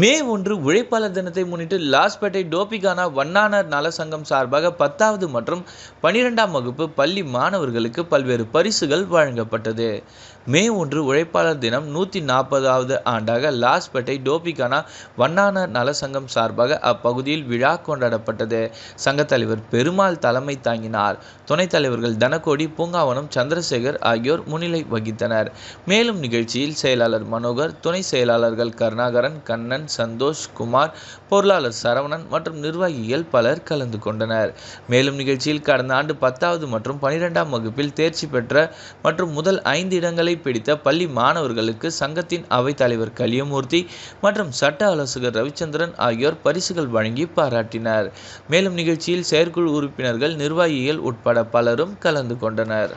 மே ஒன்று உழைப்பாளர் தினத்தை முன்னிட்டு லாஸ்பேட்டை டோபிகானா வண்ணானர் நல சங்கம் சார்பாக பத்தாவது மற்றும் பனிரெண்டாம் வகுப்பு பள்ளி மாணவர்களுக்கு பல்வேறு பரிசுகள் வழங்கப்பட்டது. மே ஒன்று உழைப்பாளர் தினம் நூற்றி நாற்பதாவது ஆண்டாக லாஸ்பேட்டை டோபிகானா வண்ணானர் நல சங்கம் சார்பாக அப்பகுதியில் விழா கொண்டாடப்பட்டது. சங்கத் தலைவர் பெருமாள் தலைமை தாங்கினார். துணைத் தலைவர்கள் தனகோடி பூங்காவனம் சந்திரசேகர் ஆகியோர் முன்னிலை வகித்தனர். மேலும் நிகழ்ச்சியில் செயலாளர் மனோகர் துணை செயலாளர்கள் கருணாகரன் கண்ணன் சந்தோஷ் குமார் பொருளாளர் சரவணன் மற்றும் நிர்வாகிகள் பலர் கலந்து கொண்டனர். மேலும் நிகழ்ச்சியில் கடந்த ஆண்டு பத்தாவது மற்றும் பனிரெண்டாம் வகுப்பில் தேர்ச்சி பெற்ற மற்றும் முதல் ஐந்து இடங்களை பிடித்த பள்ளி மாணவர்களுக்கு சங்கத்தின் அவைத் தலைவர் கலியமூர்த்தி மற்றும் சட்ட ஆலோசகர் ரவிச்சந்திரன் ஆகியோர் பரிசுகள் வழங்கி பாராட்டினர். மேலும் நிகழ்ச்சியில் செயற்குழு உறுப்பினர்கள் நிர்வாகிகள் உட்பட பலரும் கலந்து கொண்டனர்.